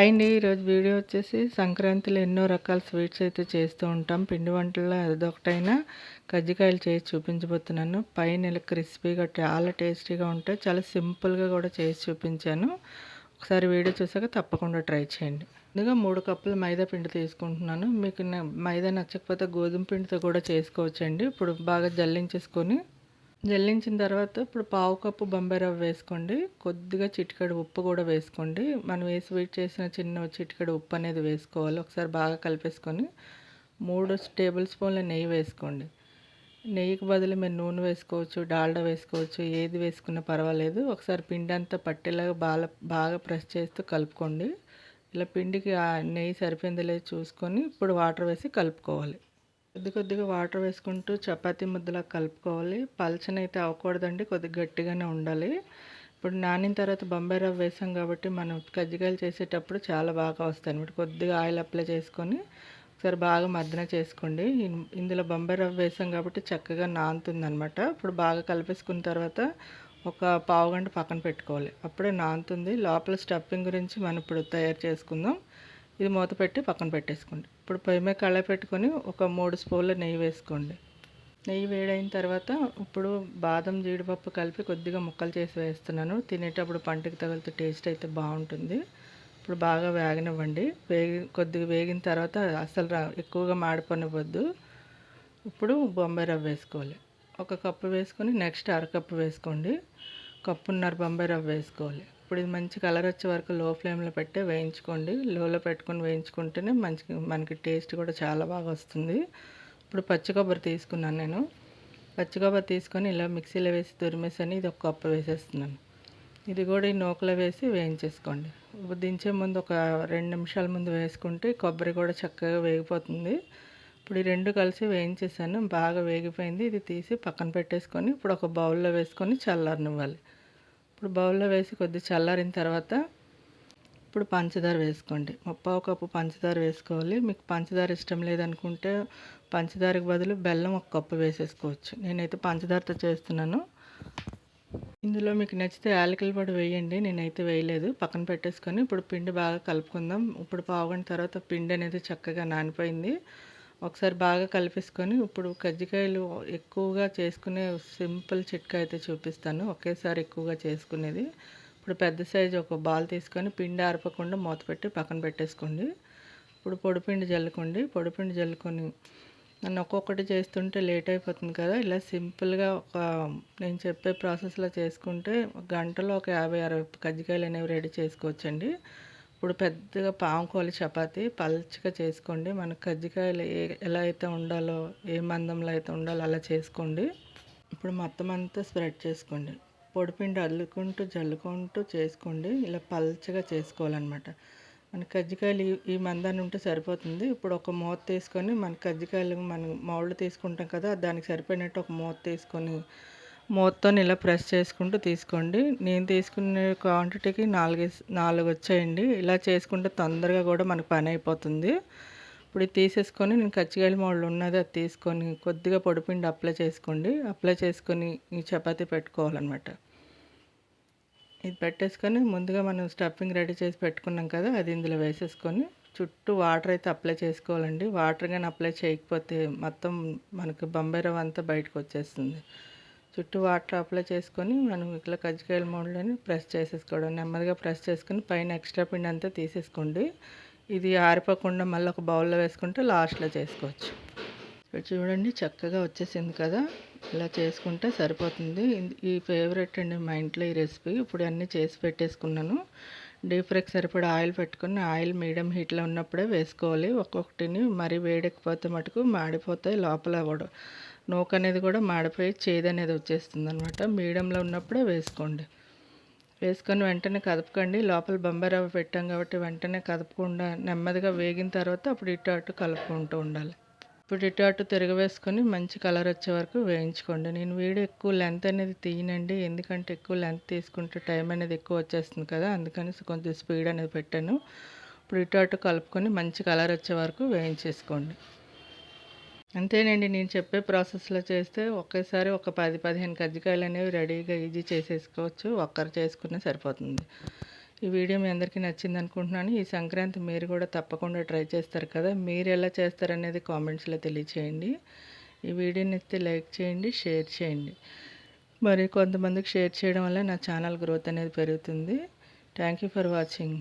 అండి ఈరోజు వీడియో వచ్చేసి సంక్రాంతిలో ఎన్నో రకాల స్వీట్స్ అయితే చేస్తూ ఉంటాం. పిండి వంటల్లో అదొకటైనా కజ్జికాయలు చేసి చూపించబోతున్నాను. పైన ఇలా క్రిస్పీగా చాలా టేస్టీగా ఉంటాయి. చాలా సింపుల్గా కూడా చేసి చూపించాను. ఒకసారి వీడియో చూసాక తప్పకుండా ట్రై చేయండి. ముందుగా మూడు కప్పులు మైదా పిండి తీసుకుంటున్నాను. మీకు మైదా నచ్చకపోతే గోధుమ పిండితో కూడా చేసుకోవచ్చండి. ఇప్పుడు బాగా జల్లించేసుకొని జల్లించిన తర్వాత ఇప్పుడు పావు కప్పు బొంబాయి రవ్వ వేసుకోండి. కొద్దిగా చిటికెడు ఉప్పు కూడా వేసుకోండి. మనం వేసి స్వీట్ చేసిన చిన్న చిటికెడు ఉప్పు అనేది వేసుకోవాలి. ఒకసారి బాగా కలిపేసుకొని మూడు టేబుల్ స్పూన్ల నెయ్యి వేసుకోండి. నెయ్యికి బదులు మీరు నూనె వేసుకోవచ్చు డాల్డా వేసుకోవచ్చు ఏది వేసుకున్నా పర్వాలేదు. ఒకసారి పిండి అంతా పట్టేలాగా బాగా బాగా ప్రెస్ చేస్తూ కలుపుకోండి. ఇలా పిండికి నెయ్యి సరిపోయింది లేదు చూసుకొని ఇప్పుడు వాటర్ వేసి కలుపుకోవాలి. కొద్ది కొద్దిగా వాటర్ వేసుకుంటూ చపాతీ ముద్దలా కలుపుకోవాలి. పల్చన అయితే అవ్వకూడదండి కొద్దిగా గట్టిగానే ఉండాలి. ఇప్పుడు నానిన తర్వాత బొంబాయి రవ్వ వేసాం కాబట్టి మనం కజ్జికాయలు చేసేటప్పుడు చాలా బాగా వస్తాయి అనమాట కొద్దిగా ఆయిల్ అప్లై చేసుకొని ఒకసారి బాగా మద్దన చేసుకోండి. ఇందులో బొంబాయి రవ్వ వేసాం కాబట్టి చక్కగా నానుతుందనమాట ఇప్పుడు బాగా కలిపేసుకున్న తర్వాత ఒక పావు గంట పక్కన పెట్టుకోవాలి. అప్పుడే నానుతుంది. లోపల స్టఫింగ్ గురించి మనం ఇప్పుడు తయారు చేసుకుందాం. ఇది మూత పెట్టి పక్కన పెట్టేసుకోండి. ఇప్పుడు పొయ్యి మీద కళ్ళ పెట్టుకొని ఒక మూడు స్పూన్ల నెయ్యి వేసుకోండి. నెయ్యి వేడైన తర్వాత ఇప్పుడు బాదం జీడిపప్పు కలిపి కొద్దిగా ముక్కలు చేసి వేస్తున్నాను. తినేటప్పుడు పంటకి తగిలితే టేస్ట్ అయితే బాగుంటుంది. ఇప్పుడు బాగా వేగనివ్వండి. వేగి కొద్దిగా వేగిన తర్వాత అసలు ఎక్కువగా మాడిపోనివ్వద్దు. ఇప్పుడు బొంబాయి రవ్వ వేసుకోవాలి. ఒక కప్పు వేసుకొని నెక్స్ట్ అరకప్పు వేసుకోండి. కప్పున్నర బొంబాయి రవ్వ వేసుకోవాలి. ఇప్పుడు ఇది మంచి కలర్ వచ్చే వరకు లో ఫ్లేమ్లో పెట్టి వేయించుకోండి. లోలో పెట్టుకొని వేయించుకుంటేనే మంచి మనకి టేస్ట్ కూడా చాలా బాగా వస్తుంది. ఇప్పుడు పచ్చి కొబ్బరి తీసుకున్నాను నేను. పచ్చి కొబ్బరి తీసుకొని ఇలా మిక్సీలో వేసి తురిమేసని. ఇది ఒక కప్పు వేసేస్తున్నాను. ఇది కూడా ఈ నూకలో వేసి వేయించేసుకోండి. దించే ముందు ఒక రెండు నిమిషాల ముందు వేసుకుంటే కొబ్బరి కూడా చక్కగా వేగిపోతుంది. ఇప్పుడు ఈ రెండు కలిసి వేయించేసాను. బాగా వేగిపోయింది. ఇది తీసి పక్కన పెట్టేసుకొని ఇప్పుడు ఒక బౌల్లో వేసుకొని చల్లారనివ్వాలి. ఇప్పుడు బౌల్లో వేసి కొద్ది చల్లారిన తర్వాత ఇప్పుడు పంచదార వేసుకోండి. ముప్పావు కప్పు పంచదార వేసుకోవాలి. మీకు పంచదార ఇష్టం లేదనుకుంటే పంచదారకు బదులు బెల్లం ఒక కప్పు వేసేసుకోవచ్చు. నేనైతే పంచదారతో చేస్తున్నాను. ఇందులో మీకు నచ్చితే యాలకుల పొడి వేయండి. నేనైతే వేయలేదు. పక్కన పెట్టేసుకొని ఇప్పుడు పిండి బాగా కలుపుకుందాం. ఇప్పుడు పావుగంట తర్వాత పిండి అనేది చక్కగా నానిపోయింది. ఒకసారి బాగా కలిపేసుకొని ఇప్పుడు కజ్జికాయలు ఎక్కువగా చేసుకునే సింపుల్ చిట్కా అయితే చూపిస్తాను. ఒకేసారి ఎక్కువగా చేసుకునేది. ఇప్పుడు పెద్ద సైజు ఒక బాల్ తీసుకొని పిండి ఆరపకుండా మూత పెట్టి పక్కన పెట్టేసుకోండి. ఇప్పుడు పొడిపిండి జల్లుకోండి. పొడిపిండి జల్లుకొని నన్ను ఒక్కొక్కటి చేస్తుంటే లేట్ అయిపోతుంది కదా. ఇలా సింపుల్గా ఒక నేను చెప్పే ప్రాసెస్లో చేసుకుంటే గంటలో ఒక యాభై అరవై కజ్జికాయలు అనేవి రెడీ చేసుకోవచ్చండి. ఇప్పుడు పెద్దగా పాముకోవాలి చపాతి పల్చగా చేసుకోండి. మన కజ్జికాయలు ఏ ఎలా అయితే ఉండాలో ఏ మందంలో అయితే ఉండాలో అలా చేసుకోండి. ఇప్పుడు మొత్తం అంతా స్ప్రెడ్ చేసుకోండి. పొడిపిండి అల్లుకుంటూ జల్లుకుంటూ చేసుకోండి. ఇలా పల్చగా చేసుకోవాలన్నమాట. మన కజ్జికాయలు ఈ మందాన్ని ఉంటే సరిపోతుంది. ఇప్పుడు ఒక మూత తీసుకొని మన కజ్జికాయలు మనం మౌళ్ళు తీసుకుంటాం కదా దానికి సరిపోయినట్టు ఒక మూత తీసుకొని మొత్తం ఇలా ప్రెస్ చేసుకుంటూ తీసుకోండి. నేను తీసుకునే క్వాంటిటీకి నాలుగు నాలుగు వచ్చాయండి. ఇలా చేసుకుంటే తొందరగా కూడా మనకు పని అయిపోతుంది. ఇప్పుడు ఇది తీసేసుకొని నేను కచ్చికాయల మోళ్ళు ఉన్నది అది తీసుకొని కొద్దిగా పొడిపిండి అప్లై చేసుకోండి. అప్లై చేసుకొని ఈ చపాతీ పెట్టుకోవాలన్నమాట. ఇది పెట్టేసుకొని ముందుగా మనం స్టఫింగ్ రెడీ చేసి పెట్టుకున్నాం కదా అది ఇందులో వేసేసుకొని చుట్టూ వాటర్ అయితే అప్లై చేసుకోవాలండి. వాటర్ కానీ అప్లై చేయకపోతే మొత్తం మనకు బొంబాయి రవ్వ అంతా బయటకు వచ్చేస్తుంది. చుట్టూ వాటర్ అప్లై చేసుకొని మనం ఇట్లా కజ్జికాయల మోడల్ని ప్రెస్ చేసేసుకోవడం నెమ్మదిగా ప్రెస్ చేసుకుని పైన ఎక్స్ట్రా పిండి అంతా తీసేసుకోండి. ఇది ఆరిపోకుండా మళ్ళీ ఒక బౌల్లో వేసుకుంటే లాస్ట్లో చేసుకోవచ్చు. ఇక్కడ చూడండి చక్కగా వచ్చేసింది కదా. ఇలా చేసుకుంటే సరిపోతుంది. ఈ ఫేవరెట్ అండి మా ఇంట్లో ఈ రెసిపీ. ఇప్పుడు అన్నీ చేసి పెట్టేసుకున్నాను. డీప్ ఫ్రైకి సరిపడా ఆయిల్ పెట్టుకుని ఆయిల్ మీడియం హీట్లో ఉన్నప్పుడే వేసుకోవాలి. ఒక్కొక్కటిని మరీ వేడెక్కిపోతే మటుకు మాడిపోతాయి లోపల కూడా. నూక అనేది కూడా మాడిపోయి చేదు అనేది వచ్చేస్తుంది అనమాట మీడియంలో ఉన్నప్పుడే వేసుకోండి. వేసుకొని వెంటనే కదపకండి. లోపల బొంబాయి రవ్వ పెట్టాం కాబట్టి వెంటనే కదపకుండా నెమ్మదిగా వేగిన తర్వాత అప్పుడు ఇటు అటు కలుపుకుంటూ ఉండాలి. ఇప్పుడు ఇటు అటు తిరగవేసుకొని మంచి కలర్ వచ్చే వరకు వేయించుకోండి. నేను వీడియో ఎక్కువ లెంత్ అనేది తీయనండి. ఎందుకంటే ఎక్కువ లెంత్ తీసుకుంటే టైం అనేది ఎక్కువ వచ్చేస్తుంది కదా. అందుకని కొంచెం స్పీడ్ అనేది పెట్టాను. ఇప్పుడు ఇటు అటు కలుపుకొని మంచి కలర్ వచ్చే వరకు వేయించేసుకోండి. అంతేనండి నేను చెప్పే ప్రాసెస్లో చేస్తే ఒకేసారి ఒక పది పదిహేను కజ్జికాయలు అనేవి రెడీగా ఈజీ చేసేసుకోవచ్చు. ఒక్కరు చేసుకునే సరిపోతుంది. ఈ వీడియో మీ అందరికీ నచ్చింది అనుకుంటున్నాను. ఈ సంక్రాంతి మీరు కూడా తప్పకుండా ట్రై చేస్తారు కదా. మీరు ఎలా చేస్తారనేది కామెంట్స్లో తెలియచేయండి. ఈ వీడియోని ఇస్తే లైక్ చేయండి షేర్ చేయండి. మరి కొంతమందికి షేర్ చేయడం వల్ల నా ఛానల్ గ్రోత్ అనేది పెరుగుతుంది. Thank you for watching.